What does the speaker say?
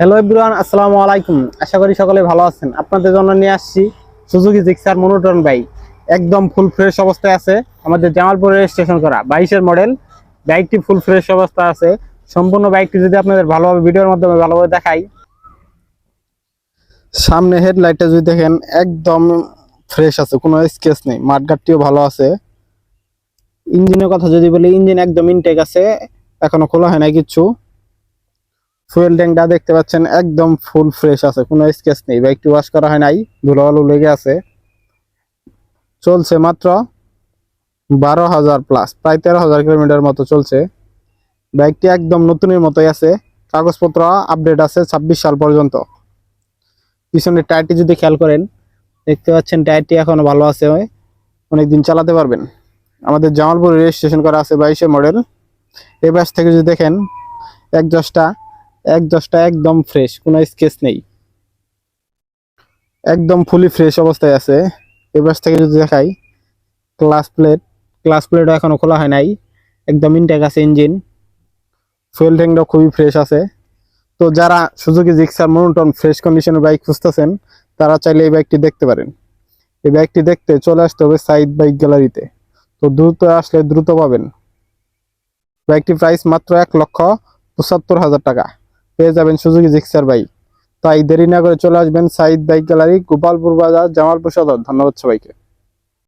Hello everyone আসসালামু আলাইকুম। আশা করি সকলে ভালো আছেন। আপনাদের জন্য নিয়ে আসছি সুজুকি জিক্সার মনোটন বাইক একদম ফুল ফ্রেশ অবস্থায় আছে। আমাদের জামালপুরে রেজিস্ট্রেশন করা বাইশের মডেল বাইকটি ফুল ফ্রেশ অবস্থা আছে। সম্পূর্ণ বাইকটি যদি আপনাদের ভালোভাবে ভিডিওর মাধ্যমে ভালোভাবে দেখাই। সামনে হেডলাইটটা যদি দেখেন, একদম ফ্রেশ আছে, কোনো স্কেচ নেই। মাঠঘাটটিও ভালো আছে। ইঞ্জিনের কথা যদি বলি, ইঞ্জিন একদম ইনটেক আছে। এখনও খোলা হয় না কিচ্ছু ফুয়েল ট্যাঙ্কটা দেখতে পাচ্ছেন একদম ফুল ফ্রেশ আছে, কোনো স্কেচ নেই। বাইকটি ওয়াশ করা হয় নাই ধুলোবালু লেগে আছে। চলছে মাত্র বারো হাজার প্লাস প্রায় তেরো হাজার কিলোমিটার মতো চলছে। বাইকটি একদম নতুনের মতোই আছে, কাগজপত্র আপডেট আছে ছাব্বিশ সাল পর্যন্ত। পিছনের টায়ারটি যদি খেয়াল করেন, দেখতে পাচ্ছেন টায়ারটি এখনও ভালো আছে, অনেকদিন চালাতে পারবেন। আমাদের জামালপুর রেজিস্ট্রেশন করা আছে বাইশে মডেল। এ বাস থেকে যদি দেখেন, এক দশটা এক দশটা একদম ফ্রেশ কোনো স্কেচ নেই। একদম ফুলি ফ্রেশ অবস্থায় আছে। এই বাস থেকে যদি দেখাই ক্লাস প্লেট ক্লাস প্লেটও এখনও খোলা হয় নাই। একদম ইনটেক আছে ইঞ্জিন ফুয়েল ট্যাঙ্কটাও খুবই ফ্রেশ আছে। তো যারা সুজুকি জিক্সার মনোটন ফ্রেশ কন্ডিশনের বাইক খুঁজতেছেন, তারা চাইলে এই বাইকটি দেখতে পারেন। এই বাইকটি দেখতে চলে আসতে হবে সাইড বাইক গ্যালারিতে তো দ্রুত আসলে দ্রুত পাবেন। বাইকটি প্রাইস মাত্র এক লক্ষ পঁচাত্তর হাজার টাকা। পেয়ে যাবেন সুজুকি জিক্সার বাইক তাই দেরি না করে চলে আসবেন সাইদ বাইক গ্যালারি, গোপালপুর বাজার, জামালপুর সদর। ধন্যবাদ সবাইকে।